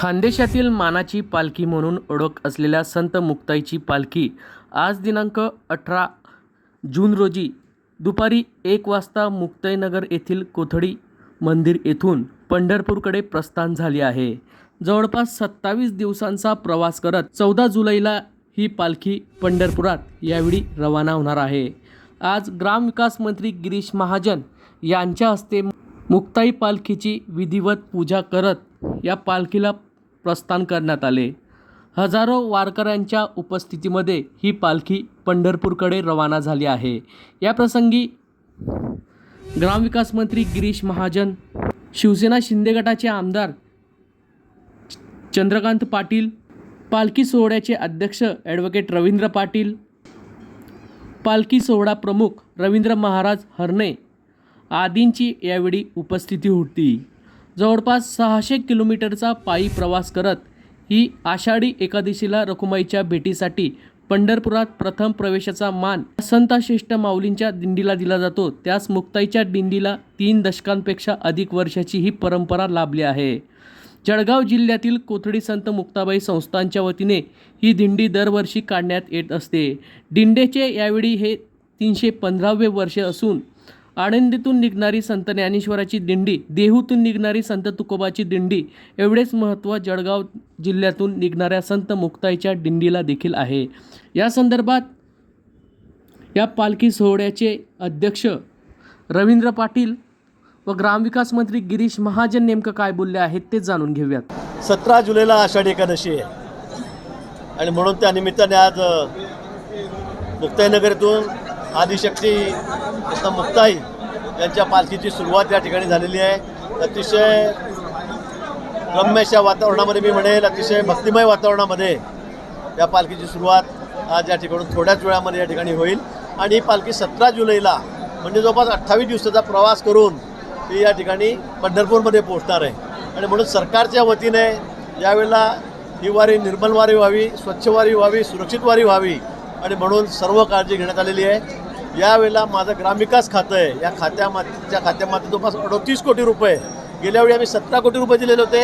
खानदेशातील मानाची पालखी म्हणून ओळख असलेल्या संत मुक्ताईची पालखी आज दिनांक अठरा जून रोजी दुपारी एक वाजता मुक्ताईनगर येथील कोथडी मंदिर येथून पंढरपूरकडे प्रस्थान झाली आहे. जवळपास सत्तावीस दिवसांचा प्रवास करत चौदा जुलैला ही पालखी पंढरपुरात यावेळी रवाना होणार आहे. आज ग्रामविकास मंत्री गिरीश महाजन यांच्या हस्ते मुक्ताई पालखीची विधिवत पूजा करत या पालखीला प्रस्थान करण्यात आले. हजारो वारकऱ्यांच्या उपस्थितीमध्ये ही पालखी पंढरपूरकडे रवाना झाली आहे. या प्रसंगी ग्रामविकास मंत्री गिरीश महाजन शिवसेना शिंदे गटाचे आमदार चंद्रकांत पाटील पालखी सोहळ्याचे अध्यक्ष ॲडव्होकेट रवींद्र पाटील पालखी सोहळा प्रमुख रवींद्र महाराज हरणे आदींची यावेळी उपस्थिती होती. जवळपास सहाशे किलोमीटरचा पायी प्रवास करत ही आषाढी एकादशीला रखुमाईच्या भेटीसाठी पंढरपुरात प्रथम प्रवेशाचा मान संताश्रेष्ठ माऊलींच्या दिंडीला दिला जातो. त्यास मुक्ताईच्या दिंडीला तीन दशकांपेक्षा अधिक वर्षाची ही परंपरा लाभली आहे. जळगाव जिल्ह्यातील कोथडी संत मुक्ताबाई संस्थांच्या वतीने ही दिंडी दरवर्षी काढण्यात येत असते. दिंडेचे यावेळी हे तीनशे पंधरावे वर्ष असून आनंदीतून निघणारी संत ज्ञानेश्वराची दिंडी देहूतून निघणारी संत तुकोबाची दिंडी एवढेच महत्त्व जळगाव जिल्ह्यातून निघणाऱ्या संत मुक्ताईच्या दिंडीला देखील आहे. या संदर्भात या पालखी सोहळ्याचे अध्यक्ष रवींद्र पाटील व ग्रामविकास मंत्री गिरीश महाजन नेमकं काय बोलले आहेत ते जाणून घेऊयात. सतरा जुलैला आषाढी एकादशी आहे. आणि म्हणून त्या निमित्ताने आज अ, मुक्ताईनगर येथून आदिशक्ती कृष्ण मुक्ताई यांच्या पालखीची सुरुवात या ठिकाणी झालेली आहे. अतिशय रम्यशा वातावरणामध्ये मी म्हणेल अतिशय भक्तिमय वातावरणामध्ये या पालखीची सुरुवात आज या ठिकाणी थोड्याच वेळामध्ये या ठिकाणी होईल. आणि ही पालखी सतरा जुलैला म्हणजे जवळपास अठ्ठावीस दिवसाचा प्रवास करून ती या ठिकाणी पंढरपूरमध्ये पोहोचणार आहे. आणि म्हणून सरकारच्या वतीने यावेळेला ही वारी निर्मल वारी व्हावी स्वच्छ वारी व्हावी सुरक्षित वारी व्हावी आणि म्हणून सर्व काळजी घेण्यात आलेली आहे. यावेळेला माझं ग्रामविकास खातं आहे. या खात्यामाच्या खात्यामध्ये जवळपास अडतीस कोटी रुपये. गेल्यावेळी आम्ही सतरा कोटी रुपये दिलेले होते.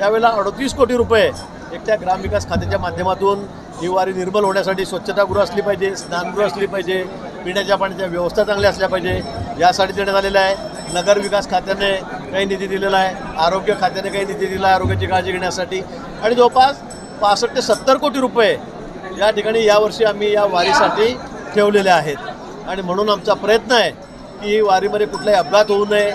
यावेळेला अडतीस कोटी रुपये एकट्या ग्रामविकास खात्याच्या माध्यमातून ही वारी निर्मल होण्यासाठी स्वच्छतागृह असली पाहिजे स्नानगृह असली पाहिजे पिण्याच्या पाण्याच्या व्यवस्था चांगल्या असल्या पाहिजे यासाठी देण्यात आलेलं आहे. नगर विकास खात्याने काही निधी दिलेला आहे. आरोग्य खात्याने काही निधी दिला आहे आरोग्याची काळजी घेण्यासाठी. आणि जवळपास पासष्ट ते सत्तर कोटी रुपये या ठिकाणी यावर्षी आम्ही या वारीसाठी ठेवलेल्या आहेत. आणि म्हणून आमचा प्रयत्न आहे की ही वारीमध्ये कुठलाही अपघात होऊ नये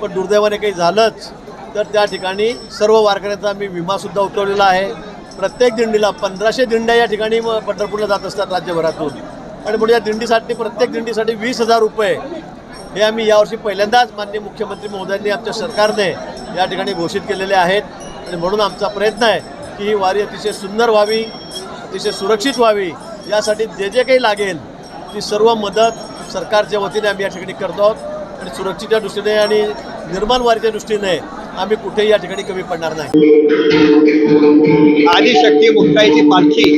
पण दुर्दैवाने काही झालंच तर त्या ठिकाणी सर्व वारकऱ्यांचा आम्ही विमासुद्धा उतरवलेला आहे. प्रत्येक दिंडीला पंधराशे दिंड्या या ठिकाणी मग पंढरपूरला जात असतात राज्यभरातून. आणि म्हणून या दिंडीसाठी प्रत्येक दिंडीसाठी वीस हजार रुपये हे आम्ही यावर्षी पहिल्यांदाच माननीय मुख्यमंत्री महोदयांनी आमच्या सरकारने या ठिकाणी घोषित केलेले आहेत. आणि म्हणून आमचा प्रयत्न आहे की ही वारी अतिशय सुंदर व्हावी. अतिशय सुरक्षित व्हावी यासाठी जे जे काही लागेल ती सर्व मदत सरकारच्या वतीने आम्ही या ठिकाणी करतो आहोत. आणि सुरक्षेच्या दृष्टीने आणि निर्माण वारीच्या दृष्टीने आम्ही कुठेही या ठिकाणी कमी पडणार नाही. आदिशक्ती मुक्ताईची पालखी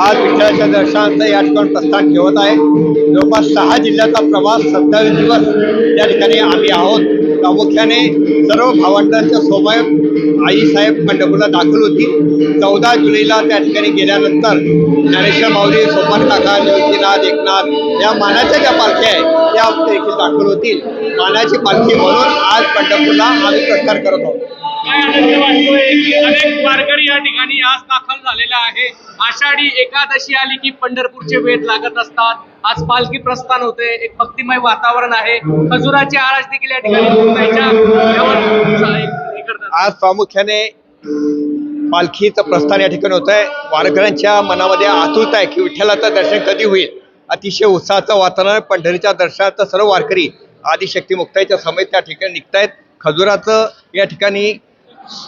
आज विठ्ठलाच्या दर्शनाचं या ठिकाणी प्रस्थान ठेवत आहे. जवळपास सहा जिल्ह्याचा प्रवास सत्तावीस दिवस या ठिकाणी आम्ही आहोत. प्रामुख्याने सर्व भावंडांच्या सोबत आईसाहेब पंढरपूरला दाखल होती. चौदा जुलैला त्या ठिकाणी गेल्यानंतर ज्ञानेश्वर माऊली सोमनाथ काका निवृत्तीनाथ एकनाथ या मानाच्या ज्या पालख्या आहेत त्या देखील दाखल होतील. मानाची पालखी म्हणून आज पंढरपूरला आम्ही प्रस्कार करत आहोत. काय आनंद वाटतोय अनेक वारकरी या ठिकाणी आज दाखल झालेला आहे. आषाढी एकादशी आली की पंढरपूरचे वेध लागत असतात. आज पालखी प्रस्थान होते एक भक्तिमय वातावरण आहे. खजुराची आरास देखील या ठिकाणी आज प्रामुख्याने पालखीचं प्रस्थान या ठिकाणी होत आहे वारकऱ्यांच्या मनामध्ये आतुरता आहे की विठ्ठलाचं दर्शन कधी होईल? अतिशय उत्साहाचं वातावरण पंढरीच्या दर्शनाचं सर्व वारकरी आदिशक्ती मुक्ताईच्या समेत त्या ठिकाणी निघतायत. खजुराचं या ठिकाणी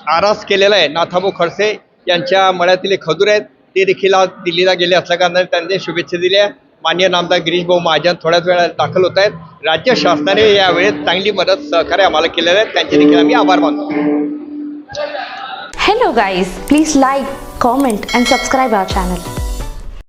आरास केलेला आहे. नाथाभाऊ खडसे यांच्या मळ्यातील खजूर आहेत. ते देखील आज दिल्लीला गेले असल्याकारणाने त्यांनी शुभेच्छा दिल्या. मान्य नामदार गिरीश भाऊ महाजन थोड्याच वेळात दाखल होत आहेत. राज्य शासनाने यावेळेस चांगली मदत सहकार्य आम्हाला केलेलं आहे. त्यांचे देखील आम्ही आभार मानतो. Hello guys please like comment and subscribe our channel